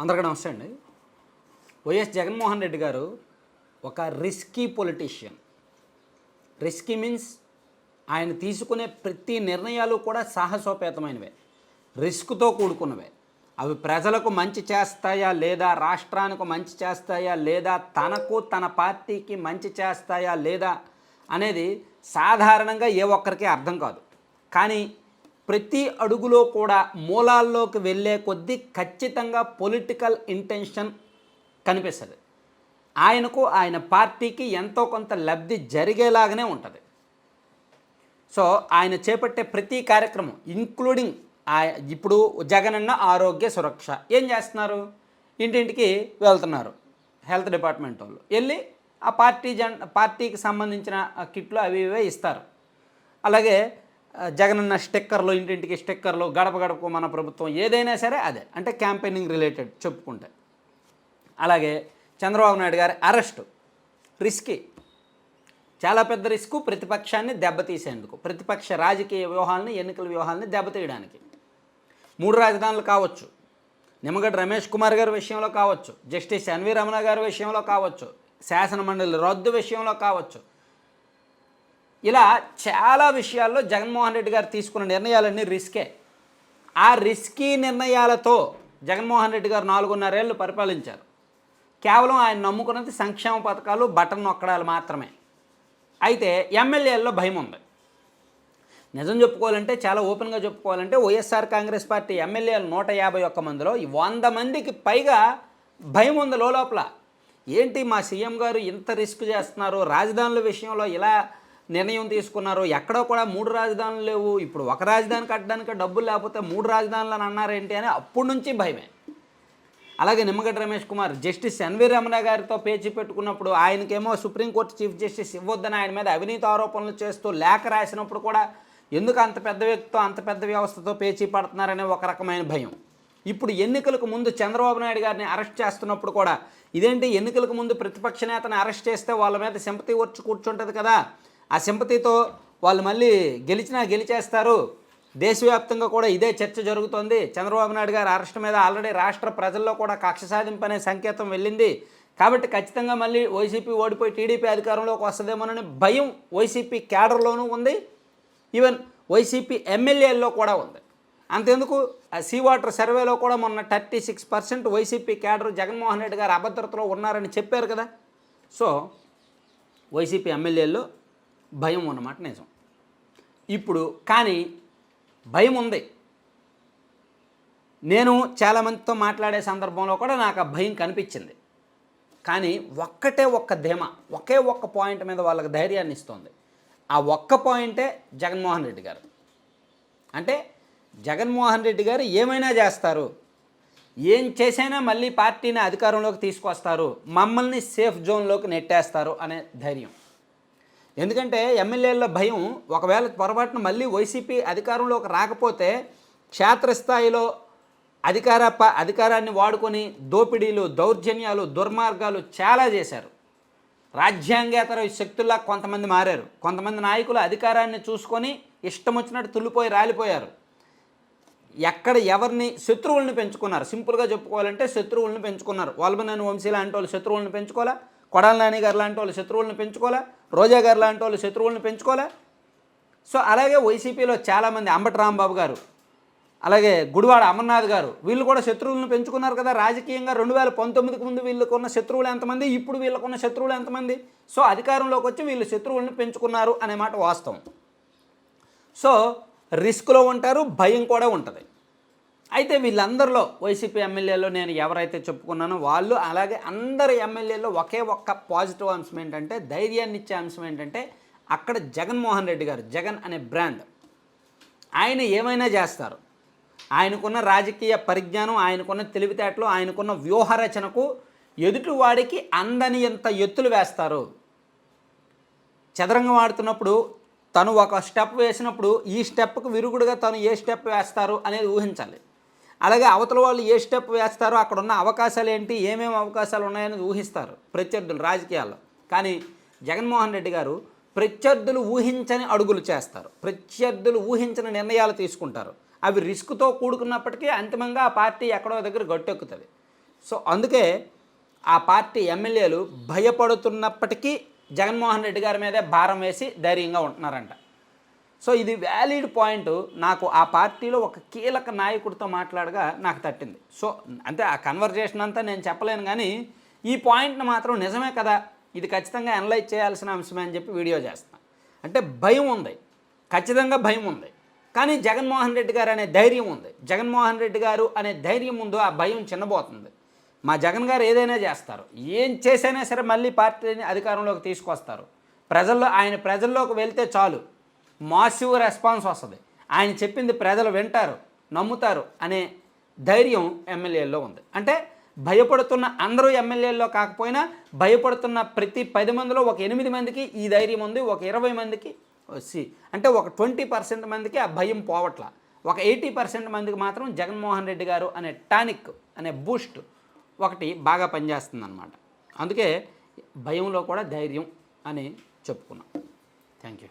అందరికీ నమస్తే అండి. వైఎస్ జగన్మోహన్ రెడ్డి గారు ఒక రిస్కీ పొలిటీషియన్ రిస్కీ మీన్స్ ఆయన తీసుకునే ప్రతి నిర్ణయాలు కూడా సాహసోపేతమైనవే. రిస్క్తో కూడుకున్నవే. అవి ప్రజలకు మంచి చేస్తాయా లేదా రాష్ట్రానికి మంచి చేస్తాయా లేదా తనకు తన పార్టీకి మంచి చేస్తాయా లేదా అనేది సాధారణంగా ఏ ఒక్కరికి అర్థం కాదు. కానీ ప్రతి అడుగులో కూడా మూలాల్లోకి వెళ్ళే కొద్దీ ఖచ్చితంగా పొలిటికల్ ఇంటెన్షన్ కనిపిస్తుంది. ఆయనకు ఆయన పార్టీకి ఎంతో కొంత లబ్ధి జరిగేలాగానే ఉంటుంది. సో ఆయన చేపట్టే ప్రతి కార్యక్రమం ఇంక్లూడింగ్ ఆ ఇప్పుడు జగనన్న ఆరోగ్య సురక్ష. ఏం చేస్తున్నారు? ఇంటింటికి వెళ్తున్నారు హెల్త్ డిపార్ట్మెంట్ వాళ్ళు. వెళ్ళి ఆ పార్టీ జన్ పార్టీకి సంబంధించిన కిట్లు అవి ఇవే ఇస్తారు. అలాగే జగనన్న స్టిక్కర్లు ఇంటింటికి స్టిక్కర్లు గడప గడపకు మన ప్రభుత్వం ఏదైనా సరే అదే. అంటే క్యాంపెయినింగ్ రిలేటెడ్ చెప్పుకుంటే. అలాగే చంద్రబాబు నాయుడు గారి అరెస్టు. రిస్కీ. చాలా పెద్ద రిస్క్ ప్రతిపక్షాన్ని దెబ్బతీసేందుకు. ప్రతిపక్ష రాజకీయ వ్యూహాలని ఎన్నికల వ్యూహాలని దెబ్బతీయడానికి. మూడు రాజధానులు కావచ్చు. నిమ్మగడ్డ రమేష్ కుమార్ గారి విషయంలో కావచ్చు. జస్టిస్ ఎన్వి రమణ గారి విషయంలో కావచ్చు. శాసనమండలి రద్దు విషయంలో కావచ్చు. ఇలా చాలా విషయాల్లో జగన్మోహన్ రెడ్డి గారు తీసుకున్న నిర్ణయాలన్నీ రిస్కే. ఆ రిస్కీ నిర్ణయాలతో జగన్మోహన్ రెడ్డి గారు నాలుగున్నరేళ్ళు పరిపాలించారు. కేవలం ఆయన నమ్ముకున్నది సంక్షేమ పథకాలు బటన్ నొక్కడాలు మాత్రమే. అయితే ఎమ్మెల్యేల్లో భయం ఉంది. నిజం చెప్పుకోవాలంటే చాలా ఓపెన్గా చెప్పుకోవాలంటే వైఎస్ఆర్ కాంగ్రెస్ పార్టీ ఎమ్మెల్యేలు నూట యాభై ఒక్క మందిలో వంద మందికి పైగా భయం ఉంది లోపల. ఏంటి మా సీఎం గారు ఇంత రిస్క్ చేస్తున్నారు రాజధానుల విషయంలో ఇలా నిర్ణయం తీసుకున్నారు ఎక్కడో కూడా మూడు రాజధానులు లేవు. ఇప్పుడు ఒక రాజధాని కట్టడానికి డబ్బులు లేకపోతే మూడు రాజధానులు అని అన్నారేంటి అని అప్పటి నుంచి భయమే. అలాగే నిమ్మగడ్డ రమేష్ కుమార్ జస్టిస్ ఎన్వి రమణ గారితో పేచి పెట్టుకున్నప్పుడు ఆయనకేమో సుప్రీంకోర్టు చీఫ్ జస్టిస్ ఇవ్వద్దని ఆయన మీద అవినీతి ఆరోపణలు చేస్తూ లేఖ రాసినప్పుడు కూడా ఎందుకు అంత పెద్ద వ్యక్తితో అంత పెద్ద వ్యవస్థతో పేచీ పడుతున్నారనే ఒక రకమైన భయం. ఇప్పుడు ఎన్నికలకు ముందు చంద్రబాబు నాయుడు గారిని అరెస్ట్ చేస్తున్నప్పుడు కూడా ఇదేంటి? ఎన్నికలకు ముందు ప్రతిపక్ష నేతను అరెస్ట్ చేస్తే వాళ్ళ మీద సింపతి వచ్చి కూర్చుంటుంది కదా. ఆ సింపతితో వాళ్ళు మళ్ళీ గెలిచినా గెలిచేస్తారు. దేశవ్యాప్తంగా కూడా ఇదే చర్చ జరుగుతోంది. చంద్రబాబు నాయుడు గారి అరెస్ట్ మీద ఆల్రెడీ రాష్ట్ర ప్రజల్లో కూడా కక్ష సాధింపు అనే సంకేతం వెళ్ళింది. కాబట్టి ఖచ్చితంగా మళ్ళీ వైసీపీ ఓడిపోయి టీడీపీ అధికారంలోకి వస్తుందేమోనని భయం వైసీపీ క్యాడర్లోనూ ఉంది. ఈవెన్ వైసీపీ ఎమ్మెల్యేల్లో కూడా ఉంది. అంతేందుకు? ఆ సీ వాటర్ సర్వేలో కూడా మొన్న thirty six percent YCP cadre Jaganmohan Reddy garu అభద్రతలో ఉన్నారని చెప్పారు కదా. సో వైసీపీ ఎమ్మెల్యేల్లో భయం ఉన్నమాట నిజం. ఇప్పుడు కానీ భయం ఉంది. నేను చాలామందితో మాట్లాడే సందర్భంలో కూడా నాకు ఆ భయం కనిపించింది. కానీ ఒక్కటే ఒక్క ధీమా ఒకే ఒక్క పాయింట్ మీద వాళ్ళకి ధైర్యాన్ని ఇస్తుంది. ఆ ఒక్క పాయింటే జగన్మోహన్ రెడ్డి గారు. అంటే జగన్మోహన్ రెడ్డి గారు ఏమైనా చేస్తారు ఏం చేసైనా మళ్ళీ పార్టీని అధికారంలోకి తీసుకొస్తారు మమ్మల్ని సేఫ్ జోన్లోకి నెట్టేస్తారు అనే ధైర్యం. ఎందుకంటే ఎమ్మెల్యేల భయం ఒకవేళ పొరపాటున మళ్ళీ వైసీపీ అధికారంలోకి రాకపోతే క్షేత్రస్థాయిలో అధికార ప- అధికారాన్ని వాడుకొని దోపిడీలు దౌర్జన్యాలు దుర్మార్గాలు చాలా చేశారు. రాజ్యాంగేతర శక్తుల్లా కొంతమంది మారారు. కొంతమంది నాయకులు అధికారాన్ని చూసుకొని ఇష్టం వచ్చినట్టు తుల్లిపోయి రాలిపోయారు. ఎక్కడ ఎవరిని శత్రువులను పెంచుకున్నారు? సింపుల్గా చెప్పుకోవాలంటే శత్రువులను పెంచుకున్నారు. వాల్మనేని వంశీలాంటి వాళ్ళు శత్రువులను పెంచుకోవాలా? కొడాల నాని గారు లాంటి వాళ్ళు శత్రువులను పెంచుకోలే రోజా గారు లాంటి వాళ్ళు శత్రువులను పెంచుకోలే సో అలాగే వైసీపీలో చాలామంది అంబటి రాంబాబు గారు అలాగే గుడివాడ అమర్నాథ్ గారు వీళ్ళు కూడా శత్రువులను పెంచుకున్నారు కదా. రాజకీయంగా రెండు వేల పంతొమ్మిదికి ముందు వీళ్ళకున్న శత్రువులు ఎంతమంది ఇప్పుడు వీళ్ళకున్న శత్రువులు ఎంతమంది? సో అధికారంలోకి వచ్చి వీళ్ళు శత్రువులను పెంచుకున్నారు అనే మాట వాస్తవం. సో రిస్క్లో ఉంటారు భయం కూడా ఉంటుంది. అయితే వీళ్ళందరిలో వైసీపీ ఎమ్మెల్యేలో నేను ఎవరైతే చెప్పుకున్నానో వాళ్ళు అలాగే అందరు ఎమ్మెల్యేలో ఒకే ఒక్క పాజిటివ్ అంశం ఏంటంటే ధైర్యాన్ని ఇచ్చే అంశం ఏంటంటే అక్కడ జగన్మోహన్ రెడ్డి గారు జగన్ అనే బ్రాండ్ ఆయన ఏమైనా చేస్తారు? ఆయనకున్న రాజకీయ పరిజ్ఞానం ఆయనకున్న తెలివితేటలు ఆయనకున్న వ్యూహరచనకు ఎదుటివాడికి అందని ఎంత ఎత్తులు వేస్తారు? చదరంగం ఆడుతున్నప్పుడు తను ఒక స్టెప్ వేసినప్పుడు ఈ స్టెప్కు విరుగుడుగా తను ఏ స్టెప్ వేస్తారు అనేది ఊహించాలి. అలాగే అవతల వాళ్ళు ఏ స్టెప్ వేస్తారో అక్కడ ఉన్న అవకాశాలు ఏంటి ఏమేమి అవకాశాలు ఉన్నాయని ఊహిస్తారు ప్రత్యర్థులు రాజకీయాల్లో. కానీ జగన్మోహన్ రెడ్డి గారు ప్రత్యర్థులు ఊహించని అడుగులు చేస్తారు. ప్రత్యర్థులు ఊహించని నిర్ణయాలు తీసుకుంటారు. అవి రిస్క్తో కూడుకున్నప్పటికీ అంతిమంగా ఆ పార్టీ ఎక్కడో దగ్గర గట్టెక్కుతుంది. సో అందుకే ఆ పార్టీ ఎమ్మెల్యేలు భయపడుతున్నప్పటికీ జగన్మోహన్ రెడ్డి గారి మీదే భారం వేసి ధైర్యంగా ఉంటున్నారంట. సో ఇది వ్యాలిడ్ పాయింట్. నాకు ఆ పార్టీలో ఒక కీలక నాయకుడితో మాట్లాడగా నాకు తట్టింది. సో అంటే ఆ కన్వర్జేషన్ అంతా నేను చెప్పలేను కానీ ఈ పాయింట్ని మాత్రం నిజమే కదా ఇది ఖచ్చితంగా అనలైజ్ చేయాల్సిన అంశమే అని చెప్పి వీడియో చేస్తాను అంటే భయం ఉంది ఖచ్చితంగా భయం ఉంది. కానీ జగన్మోహన్ రెడ్డి గారు అనే ధైర్యం ఉంది. జగన్మోహన్ రెడ్డి గారు అనే ధైర్యం ఉందో ఆ భయం చిన్నబోతుంది. మా జగన్ గారు ఏదైనా చేస్తారు ఏం చేసైనా సరే మళ్ళీ పార్టీని అధికారంలోకి తీసుకొస్తారు. ప్రజల్లో ఆయన ప్రజల్లోకి వెళ్తే చాలు. మాసివ్ రెస్పాన్స్ వస్తుంది. ఆయన చెప్పింది ప్రజలు వింటారు నమ్ముతారు అనే ధైర్యం ఎమ్మెల్యేల్లో ఉంది. అంటే భయపడుతున్న అందరూ ఎమ్మెల్యేల్లో కాకపోయినా భయపడుతున్న ప్రతి పది మందిలో ఒక ఎనిమిది మందికి ఈ ధైర్యం ఉంది ఒక ఇరవై మందికి సి అంటే ఒక ట్వంటీ పర్సెంట్ మందికి ఆ భయం పోవట్ల. ఒక ఎయిటీ పర్సెంట్ మందికి మాత్రం జగన్మోహన్ రెడ్డి గారు అనే టానిక్ అనే బూస్ట్ ఒకటి బాగా పనిచేస్తుంది అనమాట అందుకే భయంలో కూడా ధైర్యం అని చెప్పుకున్నాం. Thank you.